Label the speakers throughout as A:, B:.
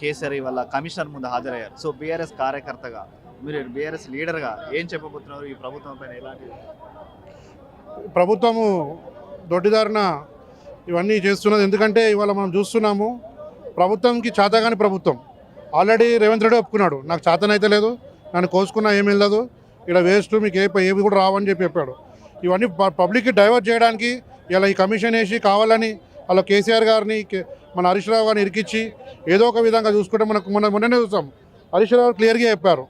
A: కేసీఆర్ ఇవాళ కమిషనర్ ముందు హాజరయ్యారు. సో బీఆర్ఎస్ కార్యకర్తగా మీరు బీఆర్ఎస్ లీడర్గా ఏం చెప్పబోతున్నారు ఈ ప్రభుత్వం పైన ఎలాంటి
B: ప్రభుత్వము దొడ్డిదారిన ఇవన్నీ చేస్తున్నది. ఎందుకంటే ఇవాళ మనం చూస్తున్నాము ప్రభుత్వంకి చేతగాని ప్రభుత్వం. ఆల్రెడీ రేవంత్ రెడ్డి ఒప్పుకున్నాడు. నాకు చేతనైతే లేదు నన్ను కోసుకున్నా ఏమీ వెళ్ళదు ఇక్కడ వేస్ట్ మీకు ఏ ఏవి కూడా రావని చెప్పి చెప్పాడు. ఇవన్నీ పబ్లిక్కి డైవర్ట్ చేయడానికి ఇలా ఈ కమిషన్ వేసి కావాలని అలా కేసీఆర్ గారిని మన హరీష్ రావు గారిని ఇరికిచ్చి ఏదో ఒక విధంగా చూసుకుంటే మనకు మొన్న మొన్ననే చూసాం. హరీష్ రావు క్లియర్గా చెప్పారు.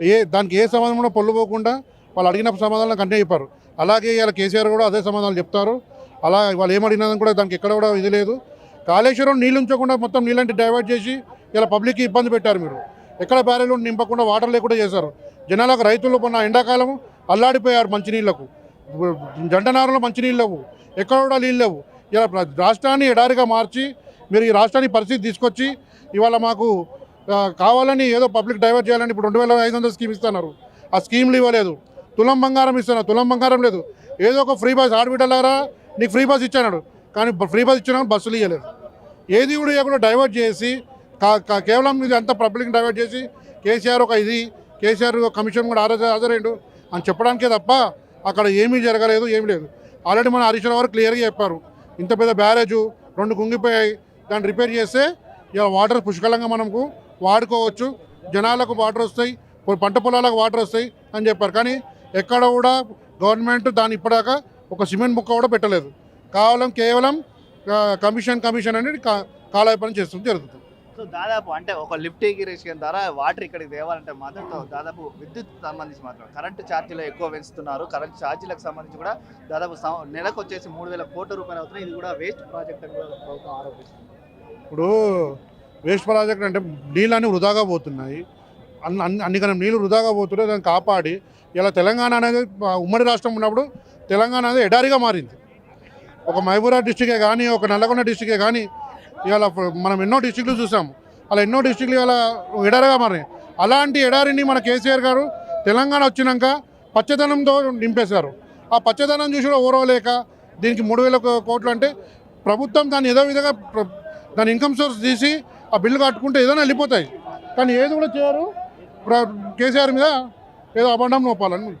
B: ఏ దానికి ఏ సమాధానం కూడా పోకుండా వాళ్ళు అడిగిన సమాధానాలు కంటే చెప్పారు. అలాగే ఇలా కేసీఆర్ కూడా అదే సమాధానాలు చెప్తారు. అలా వాళ్ళు ఏమడిగినా కూడా దానికి ఎక్కడ కూడా ఇది లేదు. కాళేశ్వరం నీళ్ళు ఉంచకుండా మొత్తం నీళ్ళంటే డైవర్ట్ చేసి ఇలా పబ్లిక్కి ఇబ్బంది పెట్టారు మీరు. ఎక్కడ బ్యారెలు నింపకుండా వాటర్ లేకుండా చేశారు. జనాలకు రైతులు మొన్న ఎండాకాలం అల్లాడిపోయారు మంచినీళ్ళకు జంటనారులో మంచినీళ్ళు లేవు. ఎక్కడ కూడా నీళ్ళు లేవు. ఇలా రాష్ట్రాన్ని ఎడారిగా మార్చి మీరు ఈ రాష్ట్రాన్ని పరిస్థితి తీసుకొచ్చి ఇవాళ మాకు కావాలని ఏదో పబ్లిక్ డైవర్ట్ చేయాలని ఇప్పుడు రెండు వేల ఐదు వందల స్కీమ్ ఇస్తున్నారు. ఆ స్కీమ్లు ఇవ్వలేదు. తులం బంగారం ఇస్తున్నారు. తులం బంగారం లేదు. ఏదో ఒక ఫ్రీ బస్ ఆడబిడ్డలారా నీకు ఫ్రీ బస్ ఇచ్చాడు. కానీ ఫ్రీ బస్ ఇచ్చినా బస్సులు ఇవ్వలేదు ఏది కూడా ఇవ్వకుండా డైవర్ట్ చేసి కేవలం ఇది అంతా పబ్లిక్ డైవర్ట్ చేసి కేసీఆర్ ఒక ఇది కేసీఆర్ ఒక కమిషన్ కూడా హాజరు హాజరైండు అని చెప్పడానికే తప్ప అక్కడ ఏమీ జరగలేదు ఏమీ లేదు. ఆల్రెడీ మన హరీష్ రావు గారు క్లియర్గా చెప్పారు. ఇంత పెద్ద బ్యారేజు రెండు కుంగిపోయాయి దాన్ని రిపేర్ చేస్తే వాటర్ పుష్కలంగా మనకు వాడుకోవచ్చు. జనాలకు వాటర్ వస్తాయి పంట పొలాలకు వాటర్ వస్తాయి అని చెప్పారు. కానీ ఎక్కడ కూడా గవర్నమెంట్ దాని ఇప్పటిదాకా ఒక సిమెంట్ ముక్క కూడా పెట్టలేదు. కేవలం కేవలం కమిషన్ కమిషన్ అనేది కా- కాలయాపన చేస్తుంది జరుగుతుంది.
A: సో దాదాపు అంటే ఒక లిఫ్ట్ ఎగిరేషన్ ద్వారా వాటర్ ఇక్కడికి తేవాలంటే మాత్రం దాదాపు విద్యుత్ సంబంధించి మాత్రం కరెంటు ఛార్జీలు ఎక్కువ పెంచుతున్నారు. కరెంట్ ఛార్జీలకు సంబంధించి కూడా దాదాపు నెలకు వచ్చేసి మూడు వేల కోట్ల రూపాయలు అవుతున్నాయి. ఇది కూడా వేస్ట్ ప్రాజెక్ట్ అని కూడా ప్రభుత్వం ఆరోపిస్తుంది.
B: ఇప్పుడు వేస్ట్ ప్రాజెక్ట్ అంటే నీళ్ళని వృధాగా పోతున్నాయి. అన్ని అన్ని అన్ని కన్నా నీళ్ళు వృధాగా పోతుంటే దాన్ని కాపాడి ఇలా తెలంగాణ అనేది ఉమ్మడి రాష్ట్రం ఉన్నప్పుడు తెలంగాణ అనేది ఎడారిగా మారింది. ఒక మహబూరా డిస్టికే కానీ ఒక నల్లగొండ డిస్టికే కానీ ఇవాళ మనం ఎన్నో డిస్టిక్లు చూసాము. అలా ఎన్నో డిస్టిక్లు ఇవాళ ఎడారిగా మారినాయి. అలాంటి ఎడారిని మన కేసీఆర్ గారు తెలంగాణ వచ్చినాక పచ్చదనంతో నింపేశారు. ఆ పచ్చదనం చూసి ఓరవలేక దీనికి మూడు వేల కోట్లు అంటే ప్రభుత్వం దాన్ని ఏదో విధంగా దాని ఇన్కమ్ సోర్స్ తీసి ఆ బిల్లు కట్టుకుంటే ఏదైనా వెళ్ళిపోతాయి. కానీ ఏది కూడా చేయరు. కేసీఆర్ మీద ఏదో అబండం నోపాలని